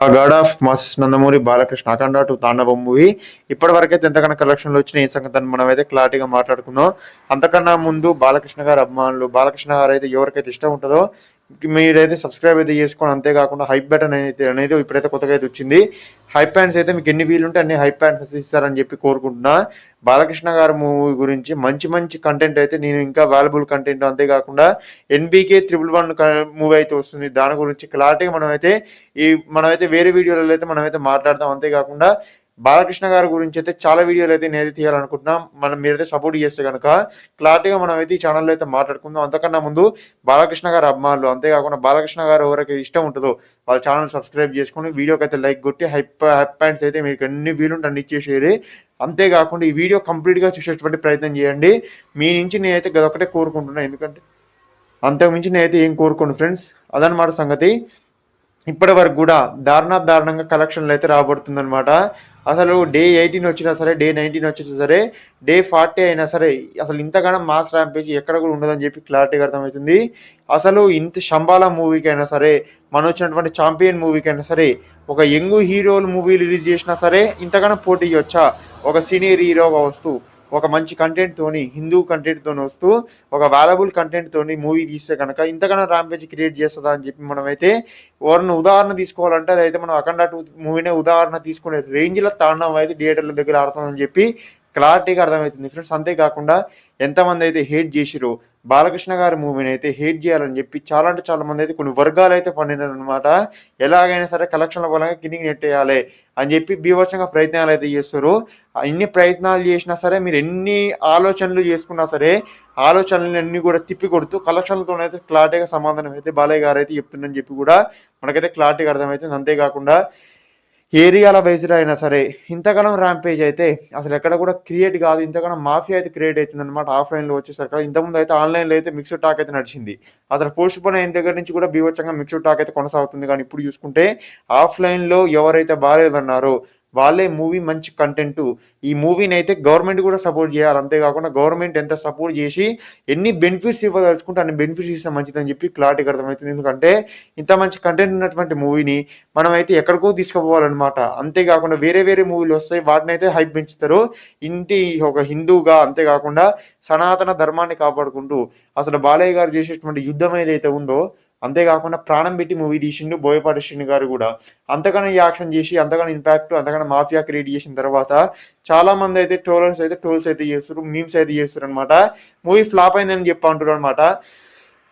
ఆ god of masses Nandamuri Balakrishna Akhanda two Thandava movie ఇప్పటి వరకైతే ఎంతకన్నా కలెక్షన్లు వచ్చినాయి ఈ సంగతి మనం అయితే క్లారిటీగా మాట్లాడుకుందాం. అంతకన్నా ముందు బాలకృష్ణ గారి అభిమానులు బాలకృష్ణ గారు అయితే ఎవరికైతే ఇష్టం ఉంటుందో మీరైతే సబ్స్క్రైబ్ అయితే చేసుకోండి. అంతేకాకుండా హైప్ బటన్ అయితే అనేది ఇప్పుడైతే కొత్తగా అయితే వచ్చింది. హైప్ ప్యాంట్స్ అయితే మీకు ఎన్ని వీలుంటే అన్ని హైప్ ప్యాంట్స్ ఇస్తారని చెప్పి కోరుకుంటున్నా. బాలకృష్ణ గారి మూవీ గురించి మంచి మంచి కంటెంట్ అయితే నేను ఇంకా వాల్యుబుల్ కంటెంట్ అంతేకాకుండా ఎన్బీకే త్రిబుల్ వన్ మూవీ అయితే వస్తుంది. దాని గురించి క్లారిటీగా మనం అయితే ఈ మనమైతే వేరే వీడియోలలో అయితే మనమైతే మాట్లాడదాం అంతేకాకుండా బాలకృష్ణ గారి గురించి అయితే చాలా వీడియోలు అయితే నేనైతే తీయాలనుకుంటున్నా. మనం మీరైతే సపోర్ట్ చేస్తే కనుక క్లారిటీగా మనం అయితే ఈ ఛానల్లో అయితే మాట్లాడుకుందాం. అంతకన్నా ముందు బాలకృష్ణ గారి అభిమానులు అంతేకాకుండా బాలకృష్ణ గారు ఎవరికి ఇష్టం ఉంటుందో వాళ్ళ ఛానల్ సబ్స్క్రైబ్ చేసుకుని వీడియోకి అయితే లైక్ కొట్టి హైప్ హైప్ పాయింట్స్ అయితే మీకు ఎన్ని వీలుంటే అన్ని ఇచ్చేసేది అంతేకాకుండా ఈ వీడియో కంప్లీట్గా చూసేటువంటి ప్రయత్నం చేయండి. మీ నుంచి నేనైతే గదొక్కటే కోరుకుంటున్నాను ఎందుకంటే అంతకుమించి నేనైతే ఏం కోరుకోను ఫ్రెండ్స్ అదనమాట సంగతి. ఇప్పటి వరకు కూడా దారుణ దారుణంగా కలెక్షన్లు అయితే రాబడుతుందనమాట అసలు డే ఎయిటీన్ వచ్చినా సరే డే నైన్టీన్ వచ్చినా సరే డే ఫార్టీ అయినా సరే అసలు ఇంతగానో మాస్ ర్యాంపేజ్ ఎక్కడ కూడా ఉండదని చెప్పి క్లారిటీగా అర్థమవుతుంది. అసలు ఇంత శంబాలా మూవీకి అయినా సరే మనం వచ్చినటువంటి ఛాంపియన్ మూవీకి అయినా సరే ఒక యంగ్ హీరోలు మూవీ రిలీజ్ చేసినా సరే ఇంతగానో పోటీ ఇవ్వచ్చా ఒక సీనియర్ హీరో వస్తువు ఒక మంచి కంటెంట్ తోని హిందూ కంటెంట్ తోని వస్తూ ఒక వాలబుల్ కంటెంట్ తోని మూవీ తీస్తే కనుక ఇంతకన్నా ర్యాంపేజ్ క్రియేట్ చేస్తుందా అని చెప్పి మనమైతే ఎవరిని ఉదాహరణ తీసుకోవాలంటే అదైతే మనం అఖండ టూ మూవీనే ఉదాహరణ తీసుకునే రేంజ్లో తాండవం అయితే థియేటర్ల దగ్గర ఆడుతుందని చెప్పి క్లారిటీగా అర్థమవుతుంది. ఫ్రెండ్స్ అంతేకాకుండా ఎంతమంది అయితే హేట్ చేసిరో బాలకృష్ణ గారి మూవీని అయితే హేట్ చేయాలని చెప్పి చాలా అంటే చాలా మంది అయితే కొన్ని వర్గాలు అయితే పండినారు అనమాట ఎలాగైనా సరే కలెక్షన్ల పరంగా కిందికి నెట్టేయాలి అని చెప్పి బీభత్సంగా ప్రయత్నాలు అయితే చేస్తారు. ఎన్ని ప్రయత్నాలు చేసినా సరే మీరు ఎన్ని ఆలోచనలు చేసుకున్నా సరే ఆలోచనలు అన్ని కూడా తిప్పి కొడుతూ కలెక్షన్లతోనైతే క్లారిటీగా సమాధానం అయితే బాలయ్య గారు అయితే చెప్తుందని చెప్పి కూడా మనకైతే క్లారిటీగా అర్థమవుతుంది అంతేకాకుండా ఏరియాల వైజ్లో అయినా సరే ఇంతగానం ర్యాంపేజ్ అయితే అసలు ఎక్కడ కూడా క్రియేట్ కాదు. ఇంతగానం మాఫియా అయితే క్రియేట్ అవుతుంది అనమాట ఆఫ్లైన్లో వచ్చేసరికి ఇంతకుముందు అయితే ఆన్లైన్లో అయితే మిక్స్డ్ టాక్ అయితే నడిచింది. అసలు పోస్ట్ పోన్ అయిన దగ్గర నుంచి కూడా బీవచ్చంగా మిక్స్డ్ టాక్ అయితే కొనసాగుతుంది. కానీ ఇప్పుడు చూసుకుంటే ఆఫ్లైన్లో ఎవరైతే బాగాలేదన్నారో వాళ్ళే మూవీ మంచి కంటెంట్ ఈ మూవీని అయితే గవర్నమెంట్ కూడా సపోర్ట్ చేయాలి. అంతేకాకుండా గవర్నమెంట్ ఎంత సపోర్ట్ చేసి ఎన్ని బెనిఫిట్స్ ఇవ్వదలుచుకుంటే అన్ని బెనిఫిట్స్ ఇస్తే మంచిదని చెప్పి క్లారిటీగా అర్థమవుతుంది. ఎందుకంటే ఇంత మంచి కంటెంట్ ఉన్నటువంటి మూవీని మనం అయితే ఎక్కడికో తీసుకుపోవాలన్నమాట. అంతేకాకుండా వేరే వేరే మూవీలు వస్తాయి. వాటిని అయితే హైప్ పెంచుతారు. ఇంటి ఒక హిందూగా అంతేకాకుండా సనాతన ధర్మాన్ని కాపాడుకుంటూ అసలు బాలయ్య గారు చేసేటువంటి యుద్ధం ఏదైతే ఉందో అంతేకాకుండా ప్రాణం పెట్టి మూవీ తీసిండు బోయపాటి శ్రీని గారు కూడా. అంతకన్నా యాక్షన్ చేసి అంతకన్నా ఇంపాక్ట్ అంతకన్నా మాఫియా క్రియేట్ చేసిన తర్వాత చాలా మంది అయితే ట్రోలర్స్ అయితే ట్రోల్స్ అయితే చేస్తారు మీమ్స్ అయితే చేస్తారు అనమాట మూవీ ఫ్లాప్ అయిందని చెప్పి అంటారు అనమాట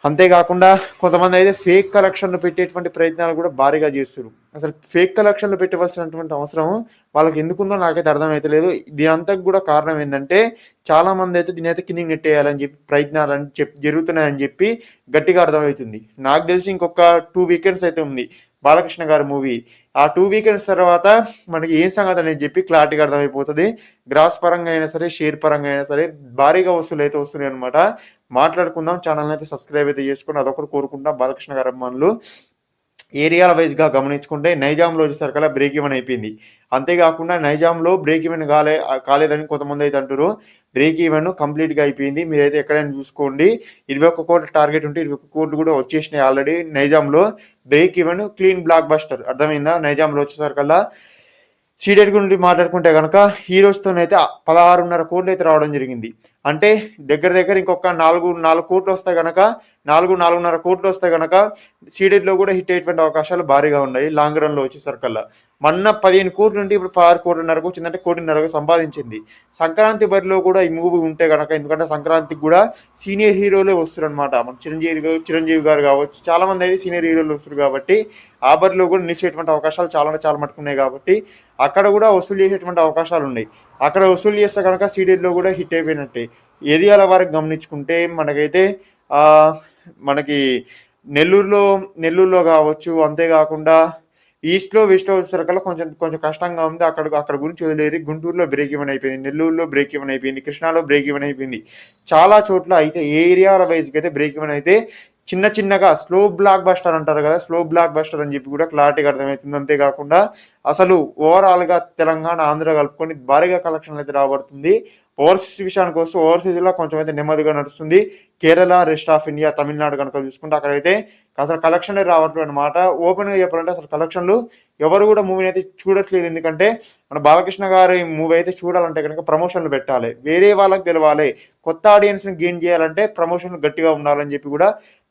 అంతేకాకుండా కొంతమంది అయితే ఫేక్ కలెక్షన్లు పెట్టేటువంటి ప్రయత్నాలు కూడా భారీగా చేస్తారు అసలు ఫేక్ కలెక్షన్లు పెట్టవలసినటువంటి అవసరం వాళ్ళకి ఎందుకుందో నాకైతే అర్థమైతలేదు. దీని దీనంతకు కూడా కారణం ఏంటంటే చాలా మంది అయితే దీని అయితే కిందికి నెట్టేయాలని చెప్పి ప్రయత్నాలు అని చెప్పి జరుగుతున్నాయని చెప్పి గట్టిగా అర్థమవుతుంది. నాకు తెలిసి ఇంకొక టూ వీకెండ్స్ అయితే ఉంది. బాలకృష్ణ గారి మూవీ. ఆ టూ వీకెండ్స్ తర్వాత మనకి ఏం సంగతి అనేది చెప్పి క్లారిటీగా అర్థమైపోతుంది. గ్రాస్ పరంగా అయినా సరే షేర్ పరంగా అయినా సరే భారీగా వస్తువులు అయితే వస్తున్నాయి అనమాట మాట్లాడుకుందాం. ఛానల్ అయితే సబ్స్క్రైబ్ అయితే చేసుకుని అదొకటి కోరుకుంటాం బాలకృష్ణ గారి అభిమానులు. ఏరియాల వైజ్గా గమనించుకుంటే నైజాంలో వచ్చేసరికల్లా బ్రేక్ ఈవెన్ అయిపోయింది. అంతేకాకుండా నైజాంలో బ్రేక్ ఈవెన్ కాలే కాలేదని కొంతమంది అయితే అంటారు బ్రేక్ ఈవెన్ కంప్లీట్గా అయిపోయింది. మీరైతే ఎక్కడైనా చూసుకోండి. ఇరవై ఒక్క కోట్ల టార్గెట్ ఉంటే ఇరవై ఒక్క కోట్లు కూడా వచ్చేసినాయి ఆల్రెడీ నైజాంలో break even clean blockbuster అర్థమైందా? నైజాంలో వచ్చేసరికల్లా సీడెడ్ గురించి మాట్లాడుకుంటే కనుక హీరోస్తోనైతే పదహారున్నర కోట్లు అయితే రావడం జరిగింది. అంటే దగ్గర దగ్గర ఇంకొక నాలుగు నాలుగు కోట్లు వస్తే కనుక నాలుగు నాలుగున్నర కోట్లు వస్తే కనుక సీడెడ్లో కూడా హిట్ అయ్యేటువంటి అవకాశాలు భారీగా ఉన్నాయి లాంగ్ రన్లో వచ్చేసరికల్లా మొన్న పదిహేను కోట్ల నుండి ఇప్పుడు పదహారు కోట్లన్నరకు వచ్చిందంటే కోటిన్నరకు సంపాదించింది. సంక్రాంతి బరిలో కూడా ఈ మూవీ ఉంటే కనుక ఎందుకంటే సంక్రాంతికి కూడా సీనియర్ హీరోలే వస్తారనమాట మన చిరంజీవి గారు చిరంజీవి గారు కావచ్చు చాలామంది అయితే సీనియర్ హీరోలు వస్తారు కాబట్టి ఆ బరిలో కూడా నిలిచేటువంటి అవకాశాలు చాలా అంటే చాలా మట్టుకున్నాయి కాబట్టి అక్కడ కూడా వసూలు చేసేటువంటి అవకాశాలు ఉన్నాయి. అక్కడ వసూలు చేస్తే కనుక సీడెడ్లో కూడా హిట్ అయిపోయినట్టే. ఏరియాల వరకు గమనించుకుంటే మనకైతే మనకి నెల్లూరులో నెల్లూరులో కావచ్చు అంతేకాకుండా ఈస్ట్లో వెస్ట్లో వచ్చేసరికల్లా కొంచెం కొంచెం కష్టంగా ఉంది. అక్కడ అక్కడ గురించి వదిలేది గుంటూరులో బ్రేక్ ఇవన్ అయిపోయింది నెల్లూరులో బ్రేక్ ఇవన్ అయిపోయింది కృష్ణాలో బ్రేక్ ఇవన్ అయిపోయింది. చాలా చోట్ల అయితే ఏ ఏరియాల వైజ్కి అయితే బ్రేక్ ఇవన్ అయితే చిన్న చిన్నగా స్లో బ్లాక్ బస్టర్ అంటారు కదా స్లో బ్లాక్ బస్టర్ అని చెప్పి కూడా క్లారిటీగా అర్థమవుతుంది. అంతేకాకుండా అసలు ఓవరాల్గా తెలంగాణ ఆంధ్ర కలుపుకొని భారీగా కలెక్షన్లు అయితే రాబడుతుంది. ఓవర్సీస్ విషయానికి వస్తే ఓవర్సీస్లో కొంచెం అయితే నెమ్మదిగా నడుస్తుంది. Kerala rest of India Tamil Nadu కనుక చూసుకుంటే అక్కడైతే అసలు కలెక్షన్లే రావట్లేదు అనమాట ఓపెన్గా చెప్పాలంటే అసలు కలెక్షన్లు ఎవరు కూడా మూవీని అయితే చూడట్లేదు. ఎందుకంటే మన బాలకృష్ణ గారి మూవీ అయితే చూడాలంటే కనుక ప్రమోషన్లు పెట్టాలి. వేరే వాళ్ళకి తెలవాలి. కొత్త ఆడియన్స్ని గెయిన్ చేయాలంటే ప్రమోషన్లు గట్టిగా ఉండాలని చెప్పి కూడా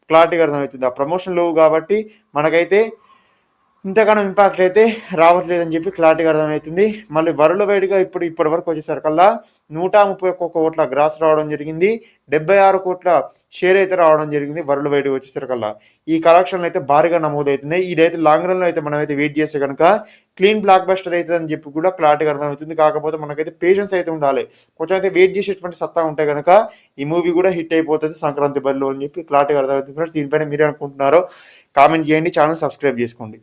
క్లారిటీగా అర్థమవుతుంది. ఆ ప్రమోషన్ లేవు కాబట్టి మనకైతే ఇంతగానో ఇంపాక్ట్ అయితే రావట్లేదని చెప్పి క్లారిటీగా అర్థమవుతుంది. మళ్ళీ వరల్డ్ వైడ్గా ఇప్పుడు ఇప్పటి వరకు వచ్చేసరికల్లా నూట ముప్పై ఒక్క కోట్ల గ్రాస్ రావడం జరిగింది. డెబ్బై ఆరు కోట్ల షేర్ అయితే రావడం జరిగింది వరల్డ్ వైడ్ వచ్చేసరికల్లా. ఈ కలెక్షన్లు అయితే భారీగా నమోదవుతున్నాయి. ఇదైతే లాంగ్ రన్లో అయితే మనం అయితే వెయిట్ చేస్తే కనుక క్లీన్ బ్లాక్ బస్టర్ అవుతుంది అని చెప్పి కూడా క్లారిటీగా అర్థమవుతుంది. కాకపోతే మనకైతే పేషెన్స్ అయితే ఉండాలి. కొంచెం అయితే వెయిట్ చేసేటువంటి సత్తా ఉంటే కనుక ఈ మూవీ కూడా హిట్ అయిపోతుంది సంక్రాంతి బరిలో అని చెప్పి క్లారిటీగా అర్థమవుతుంది. ఫ్రెండ్స్ దీనిపైన మీరే అనుకుంటున్నారో కామెంట్ చేయండి. ఛానల్ సబ్స్క్రైబ్ చేసుకోండి.